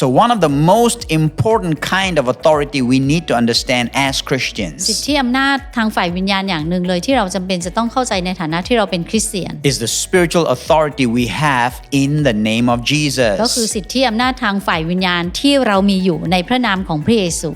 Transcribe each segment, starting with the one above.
So, one of the most important kind of authority we need to understand as สิท Christians ธิอำนาจทางฝ่ายวิญญาณอย่างหนึ่งเลยที่เราจำเป็นจะต้องเข้าใจในฐานะที่เราเป็นคริสเตียน is the spiritual authority we have in the name of ก็คือ Jesus. สิทธิอำนาจทางฝ่ายวิญญาณที่เรามีอยู่ในพระนามของพระเยซู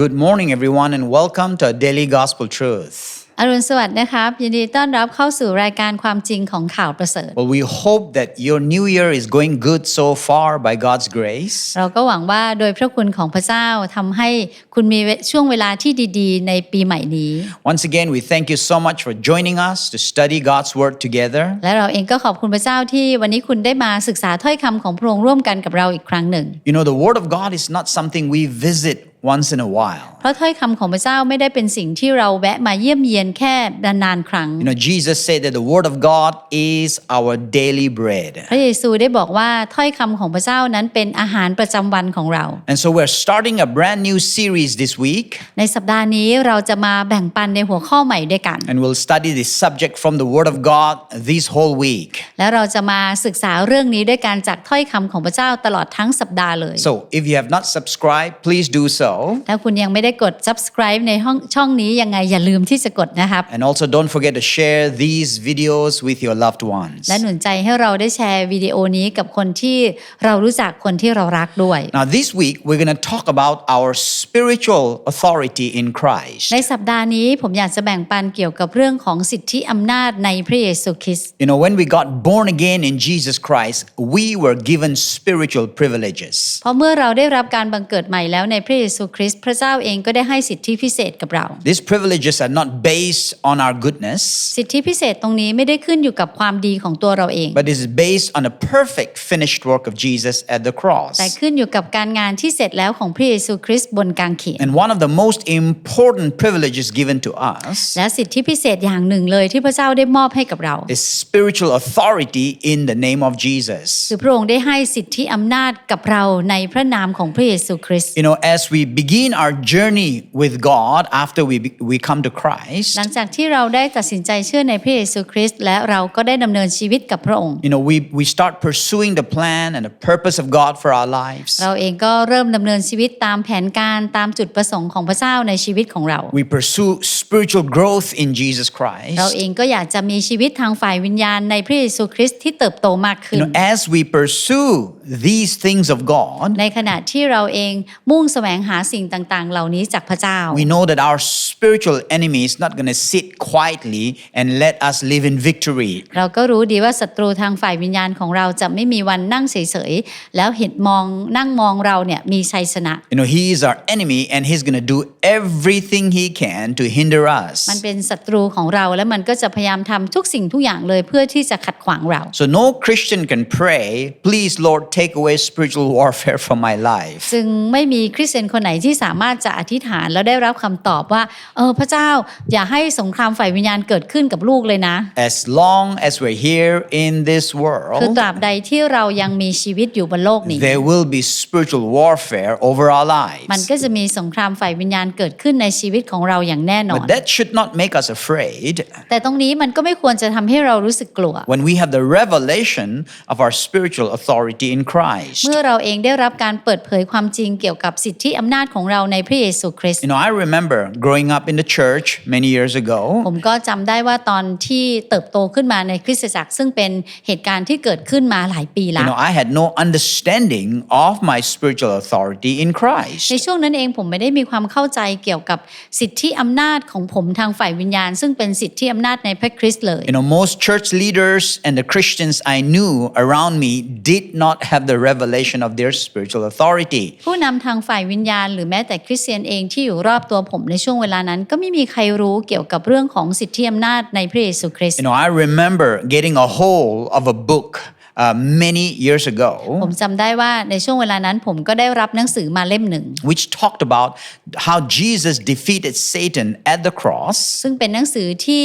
Good morning, everyone, and welcome to Daily Gospel Truth. อรุณสวัสดิ์นะครับยินดีต้อนรับเข้าสู่รายการความจริงของข่าวประเสริฐ Well, we hope that your new year is going good so far by God's grace. เราก็หวังว่าโดยพระคุณของพระเจ้าทำให้คุณมีช่วงเวลาที่ดีๆ ในปีใหม่นี้ Once again, we thank you so much for joining us to study God's Word together. และเราเองก็ขอบคุณพระเจ้าที่วันนี้คุณได้มาศึกษาถ้อยคำของพระองค์ร่วมกันกับเราอีกครั้งหนึ่ง You know, the Word of God is not something we visit once in a while. เพราะถ้อยคำของพระเจ้าไม่ได้เป็นสิ่งที่เราแวะมาเยี่ยมเยียนแค่นานๆครั้ง You know, Jesus said that the Word of God is our daily bread. พระเยซูได้บอกว่าถ้อยคำของพระเจ้านั้นเป็นอาหารประจำวันของเรา And so we're starting a brand new series this week, ในสัปดาห์นี้เราจะมาแบ่งปันในหัวข้อใหม่ด้วยกัน and we'll study this subject from the Word of God this whole week. และเราจะมาศึกษาเรื่องนี้ด้วยการจากถ้อยคำของพระเจ้าตลอดทั้งสัปดาห์เลย So if you have not subscribed, please do so. ถ้าคุณยังไม่ได้กด subscribe ในห้องช่องนี้ยังไงอย่าลืมที่จะกดนะครับ And also don't forget to share these videos with your loved ones. และหนุนใจให้เราได้แชร์วิดีโอนี้กับคนที่เรารู้จักคนที่เรารักด้วย Now, this week, we're going to talk about our spiritual authority in Christ. ในสัปดาห์นี้ผมอยากจะแบ่งปันเกี่ยวกับเรื่องของสิทธิอำนาจในพระเยซูคริสต์ You know, when we got born again in Jesus Christ, we were given spiritual privileges. เพราะเมื่อเราได้รับการบังเกิดใหม่แล้วในพระเยซูคริสต์พระเจ้าเองก็ได้ให้สิทธิพิเศษกับเรา These privileges are not based on our goodness, สิทธิพิเศษตรงนี้ไม่ได้ขึ้นอยู่กับความดีของตัวเราเอง but is based on the perfect finished work of Jesus at the cross. แต่ขึ้นอยู่กับการงานที่เสร็จแล้วของพระเยซูคริสต์บนกางเขน And one of the most important privileges given to us และสิทธิพิเศษอย่างหนึ่งเลยที่พระเจ้าได้มอบให้กับเรา is spiritual authority in the name of Jesus. คือพระองค์ได้ให้สิทธิอำนาจกับเราในพระนามของพระเยซูคริสต์ You know, as we begin our journey with God after we, be- we come to Christ, หลังจากที่เราได้ตัดสินใจเชื่อในพระเยซูคริสต์และเราก็ได้ดำเนินชีวิตกับพระองค์ you know, we, we start pursuing the plan and the purpose of God for our lives. เราเองก็เริ่มดำเนินชีวิตตามแผนการตามจุดประสงค์ของพระเจ้าในชีวิตของเรา We pursue spiritual growth in Jesus เรา Christ. เองก็อยากจะมีชีวิตทางฝ่ายวิญญาณในพระเยซูคริสต์ที่เติบโตมากขึ้ You น know, as we pursue these things of God, ในขณะที่เราเองมุ่งแสวงหาสิ่งต่างๆ เหล่านี้จากพระเจ้า we know that our spiritual enemy is not going to sit quietly and let us live in victory. เราก็รู้ดีว่าศัตรูทางฝ่ายวิญญาณของเราจะไม่มีวันนั่งเฉยๆแล้วเห็นมองนั่งมองเราเนี่ยมีชัยชนะ You know, he is our enemy and he's going to do everything he can to hinder มัน us. เป็นศัตรูของเราและมันก็จะพยายามทำทุกสิ่งทุกอย่างเลยเพื่อที่จะขัดขวางเรา So no Christian can pray, please Lord, take away spiritual warfare from my life. จึงไม่มีคริสเตียนคนไหนที่สามารถจะอธิษฐานแล้วได้รับคำตอบว่าเออพระเจ้าอย่าให้สงครามฝ่ายวิญญาณเกิดขึ้นกับลูกเลยนะ As long as we're here in this คือ world, ตราบใดที่เรายังมีชีวิตอยู่บนโลกนี้ there will be spiritual warfare over our มัน lives. ก็จะมีสงครามฝ่ายวิญญาณเกิดขึ้นในชีวิตของเราอย่างแน่นอน But that should not make us afraid แต่ตรงนี้มันก็ไม่ควรจะทำให้เรารู้สึกกลัว when we have the revelation of our spiritual authority in Christ. เมื่อเราเองได้รับการเปิดเผยความจริงเกี่ยวกับสิทธิอำนาจของเราในพระเยซูคริสต์ You know, I remember growing up in the church many years ผ ago. มก็จำได้ว่าตอนที่เติบโตขึ้นมาในคริสตจักรซึ่งเป็นเหตุการณ์ที่เกิดขึ้นมาหลายปี You แล้ว know, I had no understanding of my spiritual authority in ใน Christ. ช่วงนั้นเองผมไม่ได้มีความเข้าใจเกี่ยวกับสิทธิอำนาจของผมทางฝ่ายวิญญาณ ซึ่งเป็นสิทธิอำนาจในพระคริสต์เลย You know, most church leaders and the Christians I knew around me did not have the revelation of their spiritual authority. ผู้นำทางฝ่ายวิญญาณหรือแม้แต่คริสเตียนเองที่อยู่รอบตัวผมในช่วงเวลานั้น ก็ไม่มีใครรู้เกี่ยวกับเรื่องของสิทธิอำนาจในพระเยซูคริสต์ You know, I remember getting a hold of a book uh, many years ผ ago มจำได้ว่าในช่วงเวลานั้นผมก็ได้รับหนังสือมาเล่มหนึ่ง which talked about how Jesus defeated Satan at the cross ซึ่งเป็นหนังสือที่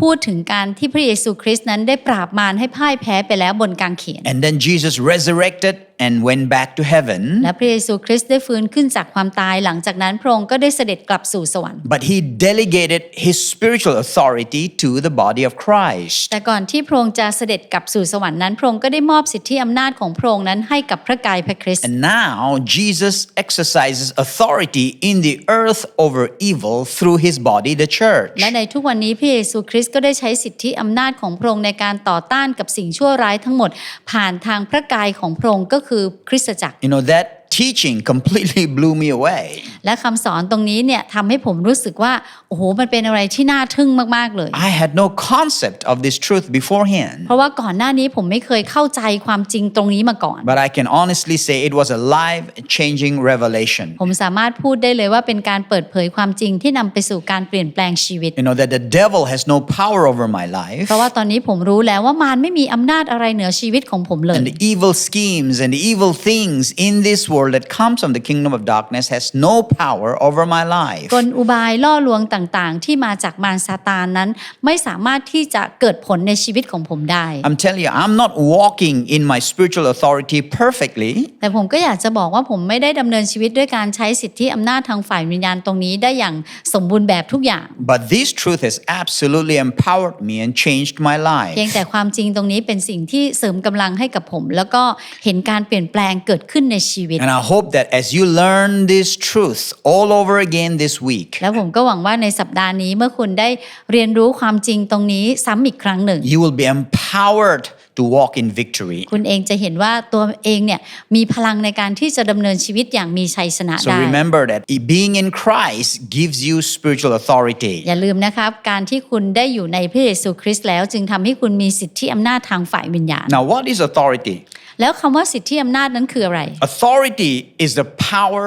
พูดถึงการที่พระเยซูคริสต์นั้นได้ปราบมารให้พ่ายแพ้ไปแล้วบนกางเขน And then Jesus resurrected and went back to heaven. และพระเยซูคริสต์ได้ฟื้นขึ้นจากความตายหลังจากนั้นพระองค์ก็ได้เสด็จกลับสู่สวรรค์ But he delegated his spiritual authority to the body of Christ. แต่ก่อนที่พระองค์จะเสด็จกลับสู่สวรรค์นั้นพระองค์ก็ได้มอบสิทธิอำนาจของพระองค์นั้นให้กับพระกายพระคริสต์ And now Jesus exercises authority in the earth over evil through his body, the church. และในทุกวันนี้พระเยซูคริสต์ก็ได้ใช้สิทธิอำนาจของพระองค์ในการต่อต้านกับสิ่งชั่วร้ายทั้งหมด ผ่านทางพระกายของพระองค์ก็คือคือคริสตจักร You know, that teaching completely blew me away. และคำสอนตรงนี้เนี่ยทำให้ผมรู้สึกว่าโอ้โหมันเป็นอะไรที่น่าทึ่งมากๆเลย I had no concept of this truth beforehand. เพราะว่าก่อนหน้านี้ผมไม่เคยเข้าใจความจริงตรงนี้มาก่อน But I can honestly say it was a life changing revelation. ผมสามารถพูดได้เลยว่าเป็นการเปิดเผยความจริงที่นำไปสู่การเปลี่ยนแปลงชีวิต You know, that the devil has no power over my life. เพราะว่าตอนนี้ผมรู้แล้วว่ามารไม่มีอำนาจอะไรเหนือชีวิตของผมเลย And the evil schemes and the evil things in this world that comes from the kingdom of darkness has no power over my life. กลอุบายล่อลวงต่างๆ ที่มาจากมารซาตานนั้น ไม่สามารถที่จะเกิดผลในชีวิตของผมได้ I'm telling you, I'm not walking in my spiritual authority perfectly, แต่ผมก็อยากจะบอกว่าผมไม่ได้ดำเนินชีวิตด้วยการใช้สิทธิอำนาจทางฝ่ายวิญญาณตรงนี้ได้อย่างสมบูรณ์แบบทุกอย่าง but this truth has absolutely empowered me and changed my เพียง life. แต่ความจริงตรงนี้เป็นสิ่งที่เสริมกำลังให้กับผม แล้วก็เห็นการเปลี่ยนแปลงเกิดขึ้นในชีวิต And I hope that as you learn this truth all over again this week, แล้วผมก็หวังว่าในสัปดาห์นี้เมื่อคุณได้เรียนรู้ความจริงตรงนี้ซ้ำอีกครั้งหนึ่ง you will be empowered to walk in victory. คุณเองจะเห็นว่าตัวเองเนี่ยมีพลังในการที่จะดำเนินชีวิตอย่างมีชัยชนะ So ได้ remember that being in Christ gives you spiritual authority. อย่าลืมนะครับการที่คุณได้อยู่ในพระเยซูคริสต์แล้ว จึงทำให้คุณมีสิทธิอำนาจทางฝ่ายวิญญาณ Now, what is authority? แล้วคำว่าสิทธิอำนาจนั้นคืออะไร Authority is the power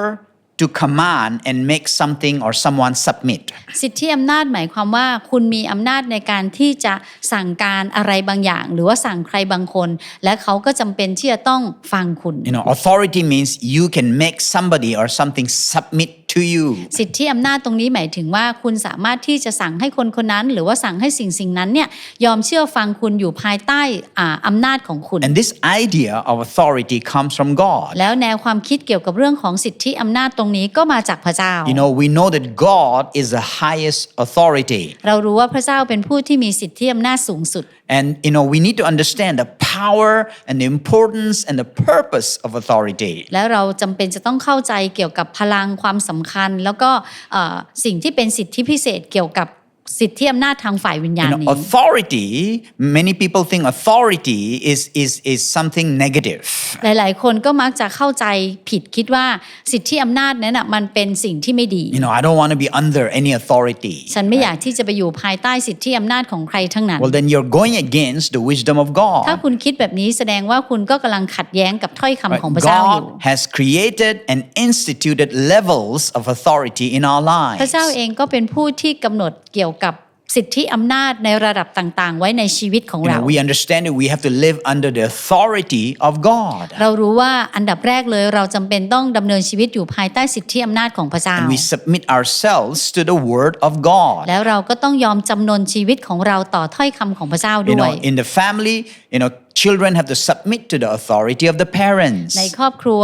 to command and make something or someone submit. สิทธิอำนาจหมายความว่า คุณมีอำนาจในการที่จะสั่งการอะไรบางอย่าง หรือว่าสั่งใครบางคน และเขาก็จำเป็นที่จะต้องฟังคุณ You know, authority means you can make somebody or something submit to you. สิทธิอำนาจตรงนี้หมายถึงว่าคุณสามารถที่จะสั่งให้คนคนนั้น หรือว่าสั่งให้สิ่งสิ่งนั้นเนี่ยยอมเชื่อฟังคุณอยู่ภายใต้อ่าอำนาจของคุณ And this idea of authority comes from God. แล้วแนวความคิดเกี่ยวกับเรื่องของสิทธิอำนาจตรงนี้ก็มาจากพระเจ้า You know, we know that God is the highest authority. เรารู้ว่าพระเจ้าเป็นผู้ที่มีสิทธิอำนาจสูงสุด And, you know, we need to understand the power and the importance and the purpose of authority. แล้วเราจำเป็นจะต้องเข้าใจเกี่ยวกับพลังความสำคัญ แล้วก็สิ่งที่เป็นสิทธิพิเศษเกี่ยวกับ สิทธิอำนาจทางฝ่ายวิญญา You ณ know, นี้ authority, many people think authority is, is, is something negative. หลายๆ คนก็มักจะเข้าใจผิดคิดว่าสิทธิอำนาจนั้นนะมันเป็นสิ่งที่ไม่ดี You know, I don't want to be under any authority. ฉันไม่อยากที่จะไปอยู่ภายใต้สิทธิอำนาจของใครทั้งนั้น Well, then you're going against the wisdom of ถ้า God. คุณคิดแบบนี้แสดงว่าคุณก็กำลังขัดแย้งกับถ้อยคำของพระเจ้าอยู่ God has created and instituted levels of authority in our พระเจ้า lives. เองก็เป็นผู้ที่กำหนดเกี่ยวกับสิทธิอำนาจในระดับต่างๆ ไว้ในชีวิตของ You เรา know, we understand that we have to live under the authority of God. เรารู้ว่าอันดับแรกเลยเราจำเป็นต้องดำเนินชีวิตอยู่ภายใต้สิทธิอำนาจของพระเจ้า And we submit ourselves to the word of God. แล้วเราก็ต้องยอมจำนนชีวิตของเราต่อถ้อยคำของพระเจ้า You ด้วย know, in the family, you know, children have to submit to the authority of the parents. ในครอบครัว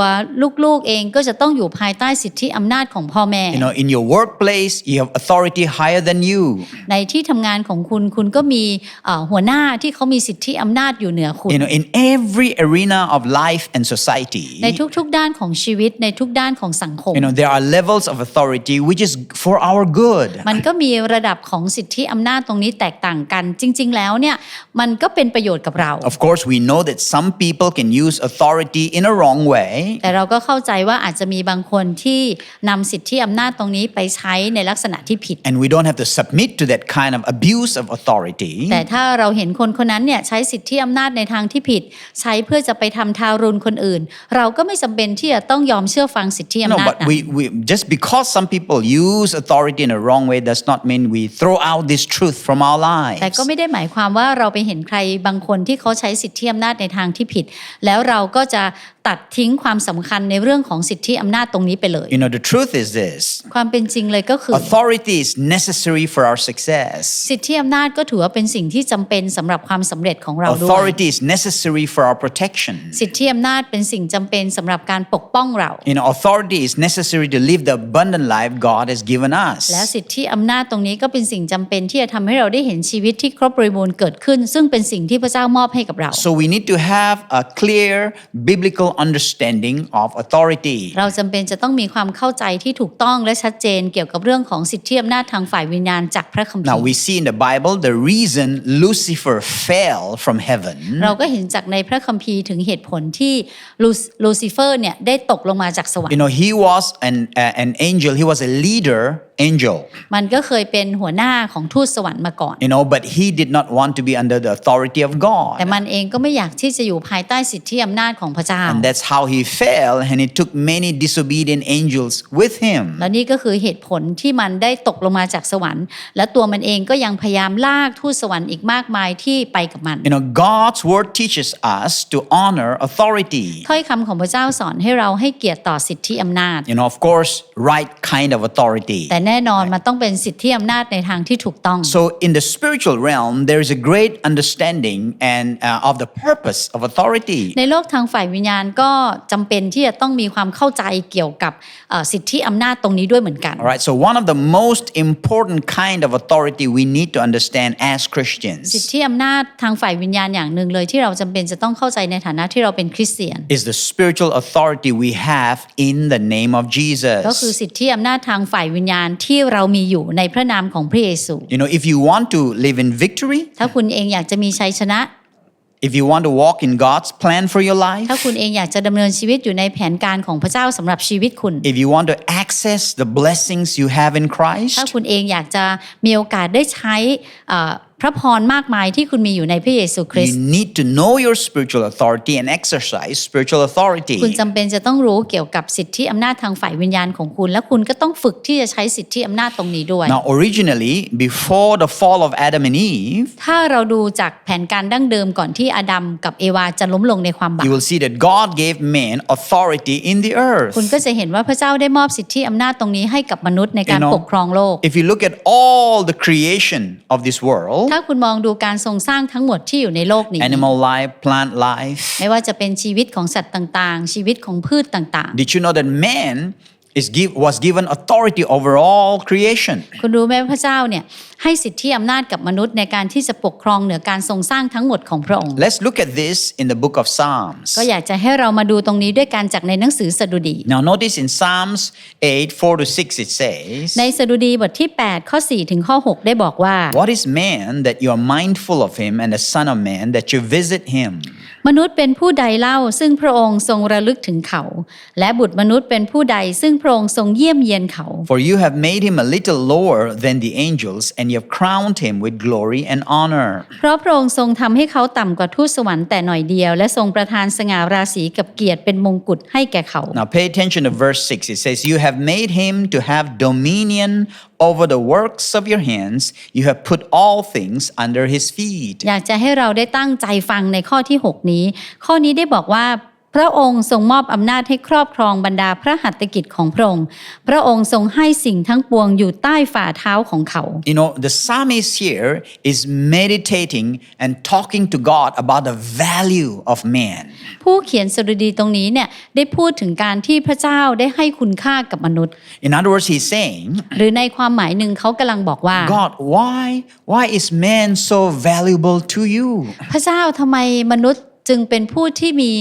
ลูกๆเองก็จะต้องอยู่ภายใต้สิทธิอำนาจของพ่อแม่ You know, in your workplace, you have authority higher than you. ในที่ทำงานของคุณคุณก็มีเอ่อหัวหน้าที่เขามีสิทธิอำนาจอยู่เหนือคุณ You know, in every arena of life and society, ในทุกๆด้านของชีวิตในทุกด้านของสังคม you know, there are levels of authority which is for our good. มันก็มีระดับของสิทธิอำนาจตรงนี้แตกต่างกัน จริง ๆ แล้วเนี่ยมันก็เป็นประโยชน์กับเรา Of course, we know that some people can use authority in a wrong way. แต่เราก็เข้าใจว่าอาจจะมีบางคนที่นำสิทธิอำนาจตรงนี้ไปใช้ในลักษณะที่ผิด And we don't have to submit to that kind of abuse of authority. แต่ถ้าเราเห็นคนคนนั้นเนี่ยใช้สิทธิอำนาจในทางที่ผิด ใช้เพื่อจะไปทำทารุณคนอื่น เราก็ไม่จำเป็นที่จะต้องยอมเชื่อฟังสิทธิ No, อำนาจ but นั้น we, we just because some people use authority in a wrong way does not mean we throw out this truth from our แต่ lives. ก็ไม่ได้หมายความว่าเราไปเห็นใครบางคนที่เขาใช้สิททธิอำนาจในทางที่ผิด แล้วเราก็จะตัดทิ้งความสำคัญในเรื่องของสิทธิอำนาจตรงนี้ไปเลย You know, the truth is this ความเป็นจริงเลยก็คือ authority is necessary for our success. สิทธิอำนาจก็ถือว่าเป็นสิ่งที่จำเป็นสำหรับความสำเร็จของเราด้วย Authority is necessary for our protection. สิทธิอำนาจเป็นสิ่งจำเป็นสำหรับการปกป้องเรา You know, authority is necessary to live the abundant life God has given และ us. สิทธิอำนาจตรงนี้ก็เป็นสิ่งจำเป็นที่จะทำให้เราได้เห็นชีวิตที่ครบบริบูรณ์เกิดขึ้น ซึ่งเป็นสิ่งที่พระเจ้ามอบให้กับเรา So we need to have a clear biblical understanding of authority. เราจำเป็นจะต้องมีความเข้าใจที่ถูกต้องและชัดเจนเกี่ยวกับเรื่องของสิทธิอำนาจทางฝ่ายวิญญาณจากพระคัมภี Now ร์ we see in the Bible the reason Lucifer fell from heaven เราก็เห็นจากในพระคัมภีร์ถึงเหตุผลที่ลูลูซิเฟอร์เนี่ยได้ตกลงมาจากสวรร You ค์ know, he was an, uh, an angel, he was a leader angel, มันก็เคยเป็นหัวหน้าของทูตสวรรค์มาก่อน you know, but he did not want to be under the authority of แต่ God. มันเองก็ไม่อยากที่จะอยู่ภายใต้สิทธิอำนาจของพระเจ้า And that's how he fell, and he took many disobedient angels with him. และนี่ก็คือเหตุผลที่มันได้ตกลงมาจากสวรรค์ และตัวมันเองก็ยังพยายามลากทูตสวรรค์อีกมากมายที่ไปกับมัน You know, God's word teaches us to honor authority. ถ้อยคำของพระเจ้าสอนให้เราให้เกียรติต่อสิทธิอำนาจ You know, of course, right kind of authority. แต่แน่นอนมันต้องเป็นสิทธิอำนาจในทางที่ถูกต้อง So, in the spiritual realm, there is a great understanding and uh, of the purpose of authority. ในโลกทางฝ่ายวิญญาณก็จำเป็นที่จะต้องมีความเข้าใจเกี่ยวกับเอ่อสิทธิอำนาจตรงนี้ด้วยเหมือนกัน All right, so one of the most important kind of authority we need to understand as สิท Christians ธิอำนาจทางฝ่ายวิญญาณอย่างหนึ่งเลยที่เราจำเป็นจะต้องเข้าใจในฐานะที่เราเป็นคริสเตียน is the spiritual authority we have in the name of ก็คือ Jesus. สิทธิอำนาจทางฝ่ายวิญญาณที่เรามีอยู่ในพระนามของพระเยซู You know, if you want to live in victory, ถ้าคุณเองอยากจะมีชัยชนะ if you want to walk in God's plan for your ถ้า life, คุณเองอยากจะดำเนินชีวิตอยู่ในแผนการของพระเจ้าสำหรับชีวิตคุณ if you want to access the blessings you have in ถ้า Christ, คุณเองอยากจะมีโอกาสได้ใช้เอ่อ พระพรมากมายที่คุณมีอยู่ในพระเยซูคริส you ต์ need to know your spiritual authority and exercise spiritual authority. คุณจำเป็นจะต้องรู้เกี่ยวกับสิทธิอำนาจทางฝ่ายวิญญาณของคุณ และคุณก็ต้องฝึกที่จะใช้สิทธิอำนาจตรงนี้ด้วย Now, originally, before the fall of Adam and Eve, ถ้าเราดูจากแผนการดั้งเดิมก่อนที่อาดัมกับเอวาจะล้มลงในความบาป you will see that God gave man authority in the earth. คุณก็จะเห็นว่าพระเจ้าได้มอบสิทธิอำนาจตรงนี้ให้กับมนุษย์ในการ You know, ปกครองโลก If you look at all the creation of this world ถ้าคุณมองดูการทรงสร้างทั้งหมดที่อยู่ในโลกนี้ animal life, plant life ไม่ว่าจะเป็นชีวิตของสัตว์ต่างๆ ชีวิตของพืชต่าง did you know that man is give, was given authority over all creation? ๆคุณรู้ไหมว่าพระเจ้าเนี่ยให้สิทธิอำนาจกับมนุษย์ในการที่จะปกครองเหนือการทรงสร้างทั้งหมดของพระองค์ Let's look at this in the book of Psalms. ก็อยากจะให้เรามาดูตรงนี้ด้วยการจากในหนังสือสดุดี Now, notice in Psalms 8 4 to 6, it says, ในสดุดีบทที่ 8 ข้อ 4 ถึงข้อ 6 ได้บอกว่า What is man that you are mindful of him, and the Son of Man that you visit him? มนุษย์เป็นผู้ใดเล่าซึ่งพระองค์ทรงระลึกถึงเขา และบุตรมนุษย์เป็นผู้ใดซึ่งพระองค์ทรงเยี่ยมเยียนเขา For you have made him a little lower than the angels, and you have crowned him with glory and honor. เพราะพระองค์ทรงทำให้เขาต่ำกว่าทูตสวรรค์แต่หน่อยเดียว และทรงประทานสง่าราศีกับเกียรติเป็นมงกุฎให้แก่เขา Now pay attention to verse 6. It says, You have made him to have dominion over the works of your hands. You have put all things under his feet. อยากจะให้เราได้ตั้งใจฟังในข้อที่ 6 นี้ ข้อนี้ได้บอกว่า พระองค์ทรงมอบอำนาจให้ครอบครองบรรดาพระหัตถกิจของพระองค์ พระองค์ทรงให้สิ่งทั้งปวงอยู่ใต้ฝ่าเท้าของเขา You know, the psalmist here is meditating and talking to God about the value of man. ผู้เขียนสดุดีตรงนี้เนี่ยได้พูดถึงการที่พระเจ้าได้ให้คุณค่ากับมนุษย์ In other words, he's saying, หรือในความหมายหนึ่งเขากำลังบอกว่า God, why, why is man so valuable to you? พระเจ้าทำไมมนุษย์ จึงเป็นผู้ที่มี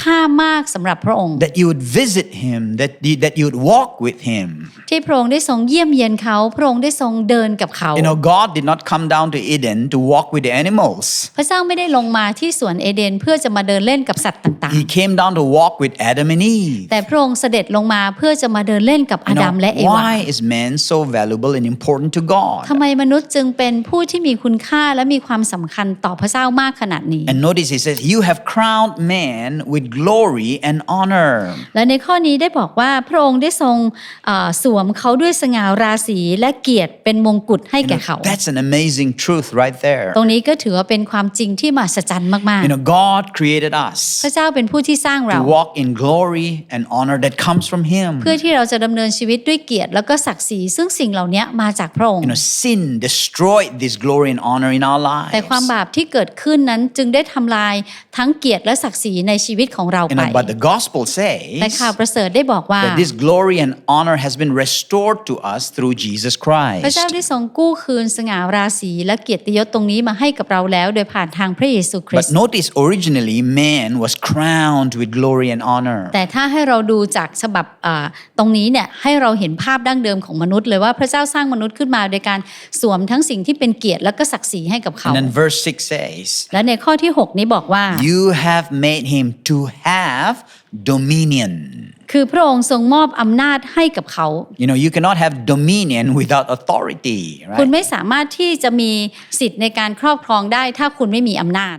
ค่ามากสำหรับพระองค์ That you would visit him, that you, that you would walk with him. ที่พระองค์ได้ทรงเยี่ยมเยียนเขา พระองค์ได้ทรงเดินกับเขา You know, God did not come down to Eden to walk with the animals. พระเจ้าไม่ได้ลงมาที่สวนเอเดนเพื่อจะมาเดินเล่นกับสัตว์ต่าง He came down to walk with Adam and Eve. ๆแต่พระองค์เสด็จลงมาเพื่อจะมาเดินเล่นกับอา You ดัม know, และเอวา why is man so valuable and important to God? ทำไมมนุษย์จึงเป็นผู้ที่มีคุณค่าและมีความสำคัญต่อพระเจ้ามากขนาดนี้ And notice he says, You have have crowned man with glory and honor. และในข้อนี้ได้บอกว่าพระองค์ได้ทรงเอ่อสวมเขาด้วยสง่าราศีและเกียรติเป็นมงกุฎให้ You แก่ know, เขา that's an amazing truth right there. ตรงนี้ก็ถือว่าเป็นความจริงที่มหัศจรรย์มาก You know, God created ๆ us พระเจ้าเป็นผู้ที่สร้างเรา to walk in glory and honor that comes from Him. เพื่อที่เราจะดำเนินชีวิตด้วยเกียรติแล้วก็ศักดิ์ศรีซึ่งสิ่งเหล่านี้มาจากพระองค์ You know, sin destroyed this glory and honor in our แต่ความ lives. บาปที่เกิดขึ้นนั้นจึงได้ทำลายทั้งเกียรติและศักดิ์ศรีในชีวิตของเรา You ไป know, but the gospel แต่ says ข่าวประเสริฐได้บอกว่า that this glory and honor has been restored to us through Jesus พระ Christ. เจ้าได้ทรงกู้คืนสง่าราศีและเกียรติยศตรงนี้มาให้กับเราแล้วโดยผ่านทางพระเยซูคริส But ต์ notice originally man was crowned with glory and honor. แต่ถ้าให้เราดูจากฉบับอ่าตรงนี้เนี่ยให้เราเห็นภาพดั้งเดิมของมนุษย์เลยว่าพระเจ้าสร้างมนุษย์ขึ้นมาโดยการสวมทั้งสิ่งที่เป็นเกียรติและก็ศักดิ์ศรีให้กับเขา And then verse 6 says, และในข้อที่ 6 นี้บอกว่า You have made him to have dominion. คือพระองค์ทรงมอบอำนาจให้กับเขา You know, you cannot have dominion without authority, คุณ right? ไม่สามารถที่จะมีสิทธิ์ในการครอบครองได้ถ้าคุณไม่มีอำนาจ